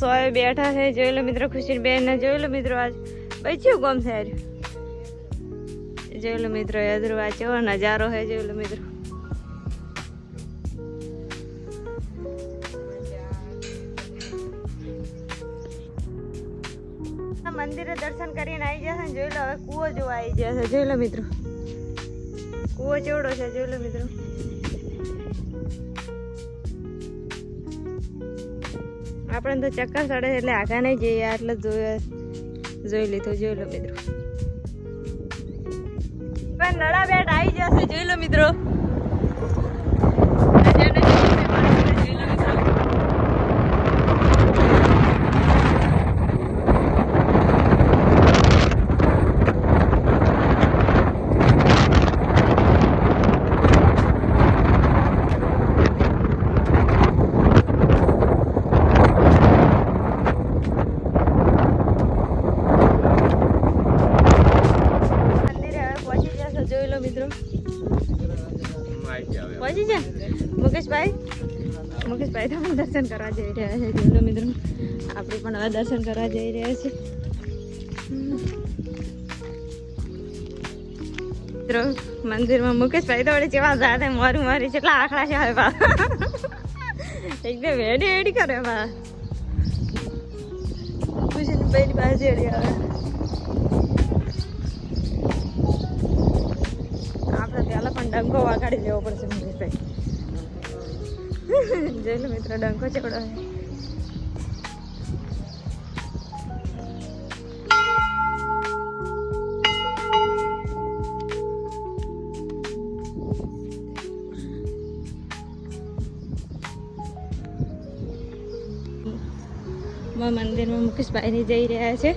સોએ બેઠા છે, જોઈ લો મિત્રો ખુશી બેન ને જોઈ લો મિત્રો આજ. બચ્યું ગમ થાય જોઈ લો મિત્રો અધરું આ નજારો છે, જોઈ લો મિત્રો. મંદિરે દર્શન કરીને આવી જશે ને, જોઈ લો, હવે કૂવો જોવા આવી જશે, જોઈ લો મિત્રો. કૂવો ચેવડો છે, જોઈ લો મિત્રો. આપણે તો ચક્કર ચડે એટલે આગા નહીં જઈએ એટલે જોઈ લીધું, જોઈ લો મિત્રો. નડા બેટ આવી જશે, જોઈ લો મિત્રો નજારો જોઈ લો મિત્રો. મંદિરે હવે પહોંચી જશે જોઈ લો મિત્રો પહોંચી છે? મુકેશભાઈ? મુકેશભાઈ તો પણ દર્શન કરવા જઈ રહ્યા છે. જોઈ લો મિત્રો. આપણે પણ હવે દર્શન કરવા જઈ રહ્યા છે. મિત્રો, મંદિરમાં મુકેશભાઈ તો વળી કેવા જાતે મારું મારી જેટલા આખડા છે હવે એકદમ હેડી હેડી કરે બા. ખુશીની પહેલી બાજુ એડી આવે આપણે પહેલા પણ ડંકો વાગાડી લેવો પડશે મહેશભાઈ જોઈ લો મિત્રો ડંકો ચેવડો છે માં મંદિરમાં મુકેશભાઈને જઈ રહ્યા છે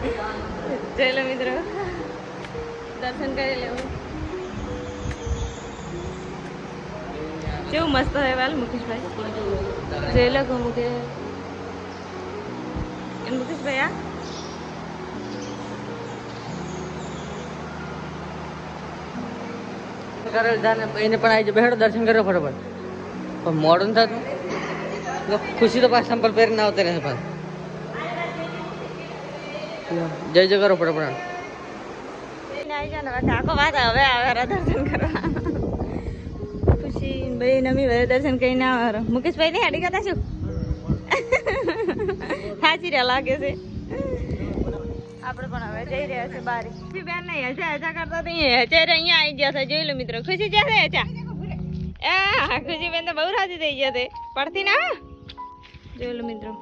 ચાલો મિત્રો. દર્શન કરી લેવું. કેવું મસ્ત હોય વાલ મુકેશભાઈ? જય લો મુકે એમ મુકેશભાઈ આ કરેલ એને પણ આવી બેઠો દર્શન કર્યો ફટાફટ. પણ મોડું થતું. ખુશી તો પાછા સંપલ પહેરીને આવતા રહે પાછા જય જય કરો ને હવે કાકો વાત હવે આવે દર્શન કરવા. ખુશી ભાઈ નમી ભાઈ દર્શન કરીને આવે. મુકેશભાઈ ને હાડી કરતા શું સાચી રહ્યા લાગે છે. આપણે પણ હવે જઈ રહ્યા છે બારી. ખુશી બેન નહીં હજા હજા કરતા તો અહીંયા અત્યારે અહીંયા આવી ગયા છે. જોઈ લો મિત્રો ખુશી જશે હજા? એ ખુશી બેન તો બહુ રાજી થઈ ગયા છે. પડતી ના? જોઈ લો મિત્રો.